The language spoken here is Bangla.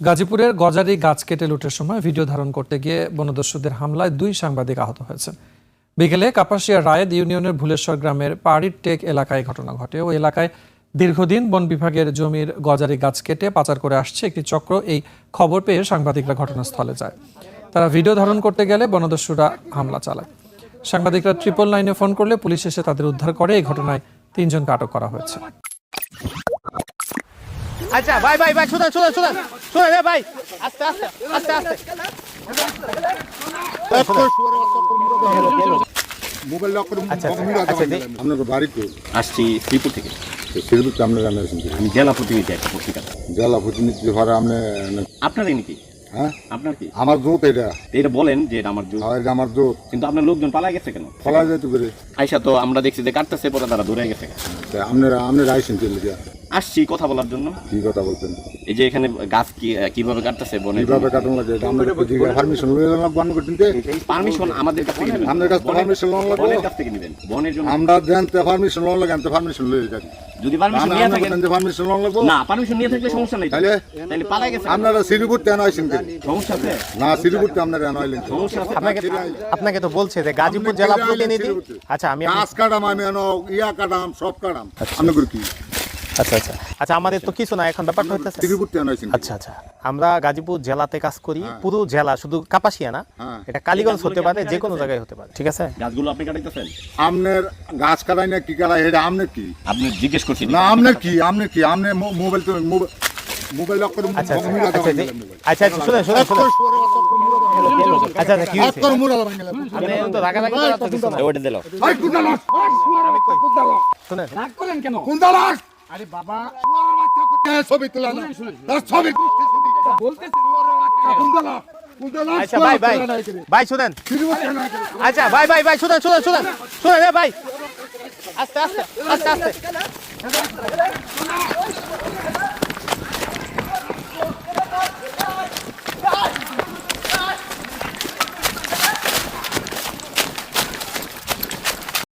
গাজীপুরের গজারি গাছ কেটে লুটের সময় ভিডিও ধারণ করতে গিয়ে বনদস্যুদের হামলায় দুই সাংবাদিক আহত হয়েছেন। বিকেলে কাপাসিয়া রায়েদ ইউনিয়নের ভুলেশ্বর গ্রামের পাড়ির টেক এলাকায় ঘটনা ঘটে। ওই এলাকায় দীর্ঘদিন বন বিভাগের জমির গজারি গাছ কেটে পাচার করে আসছে একটি চক্র। এই খবর পেয়ে সাংবাদিকরা ঘটনাস্থলে যায়। তারা ভিডিও ধারণ করতে গেলে বনদস্যুরা হামলা চালায়। সাংবাদিকরা ট্রিপল লাইনে ফোন করলে পুলিশ এসে তাদের উদ্ধার করে। এই ঘটনায় তিনজনকে আটক করা হয়েছে। আচ্ছা ভাই ভাই ভাই শুনেন শুনেন শুনেন। শুনেন এ ভাই। আস্তে আস্তে আস্তে আস্তে। মোবাইল লক করে আচ্ছা, আচ্ছা। আপনার বাড়ি তো। আসছি শ্রীপুর থেকে। সেগুলো তো আপনার জানা আমি জেলা প্রতিনিধি একটা পত্রিকা। জেলা প্রতিনিধি হওয়ার আপনি আপনারই নাকি হ্যাঁ? আপনার কি? আমার জোত এটা। বলেন যে এটা আমার জোর এটা আমার জোত। কিন্তু আপনার লোকজন পালা গেছে কেন? ফলা যেতে করে আইসা তো আমরা দেখছি যে কাটতেছে পরে তারা দূরে গেছে। তা আপনারা আপনারা আইসেন চলে আসছি কথা বলার জন্য। কি কথা বলতেন এই যে এখানে গাছ কি কীভাবে কাটতেছে বনে কীভাবে কাটন লাগে? আমরা পারমিশন লয়ে গেলাম বন্ধ করতেন পারমিশন আমাদের কাছ থেকে। নেবেন। আপনার কাছে পারমিশন লোন লাগবে? বনের কাছ থেকে নেবেন। বনের জন্য আমরা জানতে পারমিশন লোন লাগে আনতে পারমিশন লয়ে যাই। যদি পারমিশন নিয়ে আমরা থাকেন জানতে পারমিশন লোন লাগবে? না পারমিশন নিয়ে থাকলে সমস্যা নেই। তো। তাহলে তাহলে পালা গেছে আপনারা শ্রীপুর তেন আইসেন কেন? সমস্যা আছে? না শ্রীপুর তে আপনারা এন আইলেন সমস্যা আছে। আপনাকে আপনাকে তো বলছে যে গাজীপুর জেলা প্রতিনিধি। আচ্ছা আমি গাছ কাটাম আমি ইয়া কাটাম সব কাটাম। আপনাদের কি? আচ্ছা আচ্ছা। আচ্ছা আমাদের তো কিছু না এখন ব্যাপারটা হচ্ছে আচ্ছা আচ্ছা। আমরা গাজীপুর জেলাতে কাজ করি পুরো জেলা শুধু কাপাসিয়া না হ্যাঁ। এটা কালীগঞ্জ হতে পারে যে কোনো জায়গায় হতে পারে ঠিক আছে? গাছগুলো আপনি কাটাইতেছেন? আপনার গাছ কাটাই না কি কাটাই এটা আপনার কি? আপনি জিজ্ঞেস করছেন না আপনার কি আপনার কি আপনি মোবাইল তো মোবাইল মোবাইল লক করে আচ্ছা আচ্ছা আচ্ছা। আচ্ছা আচ্ছা শুনেন শুনেন শুনেন। আচ্ছা আচ্ছা কি দিলাম। আপনি তো ওটা দিল। এই কুন্দালাস, শুনেন কুন্দালাস। আরে বাবা? ছবি তোলা না। তার ছবি আচ্ছা ভাই ভাই ভাই, শুনেন। আচ্ছা ভাই ভাই ভাই, শুনেন শুনেন শুনেন শুনেন ভাই আস্তে আস্তে আস্তে আস্তে